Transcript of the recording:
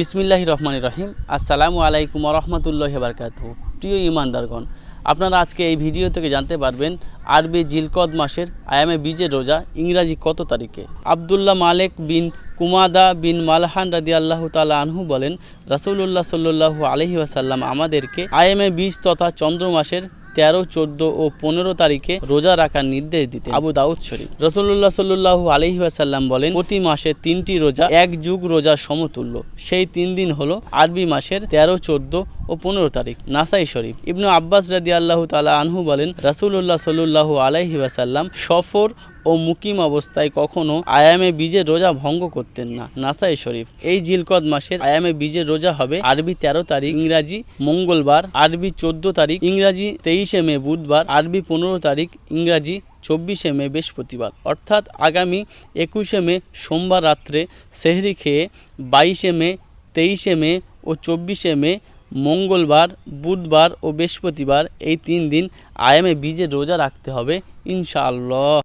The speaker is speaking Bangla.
বিসমিল্লাহ রহমান রহিম। আসসালামু আলাইকুম রহমতুল্লাহ বারকাত প্রিয় ইমানদারগণ আপনারা আজকে এই ভিডিও থেকে জানতে পারবেন আরবি জিলকদ মাসের আয়ামে বীজের রোজা ইংরাজি কত তারিখে। আবদুল্লাহ মালেক বিন কুমাদা বিন মালহান রাদি আল্লাহ তালা আনহু বলেন রাসুল্লাহ সাল্লু আলহি আসাল্লাম আমাদেরকে আয়ামে বীজ তথা চন্দ্র মাসের তেরো, চোদ্দ ও পনেরো তারিখে রোজা রাখার নির্দেশ দিতে আবু দাউদ শরীফ। রসুল্লাহ সাল্লু আলহি আসাল্লাম বলেন, প্রতি মাসে তিনটি রোজা, এক যুগ রোজা সমতুল্য। সেই তিন দিন হলো আরবি মাসের তেরো, চোদ্দ ও পনেরো তারিখ, নাসাই শরীফ। ইবনু আব্বাস রাদি আল্লাহ তালা আনহু বলেন রাসুল্লাহ সাল্লু আলাইহি সফর ও মুকিম অবস্থায় কখনো আয়ামে বীজের রোজা ভঙ্গ করতেন না, নাসাই শরীফ। এই জিলকদ মাসের আয়ামে বীজের রোজা হবে আরবি তেরো তারিখ, ইংরাজি মঙ্গলবার, আরবি চোদ্দ তারিখ, ইংরাজি তেইশে মে বুধবার, আরবি পনেরো তারিখ, ইংরাজি চব্বিশে মে বৃহস্পতিবার। অর্থাৎ আগামী একুশে মে সোমবার রাত্রে সেহরি খেয়ে বাইশে মে, তেইশে মে ও চব্বিশে মে মঙ্গলবার বুধবার ও বৃহস্পতিবার এই তিন দিন আয়ামে বীজের রোজা রাখতে হবে ইনশাআল্লাহ।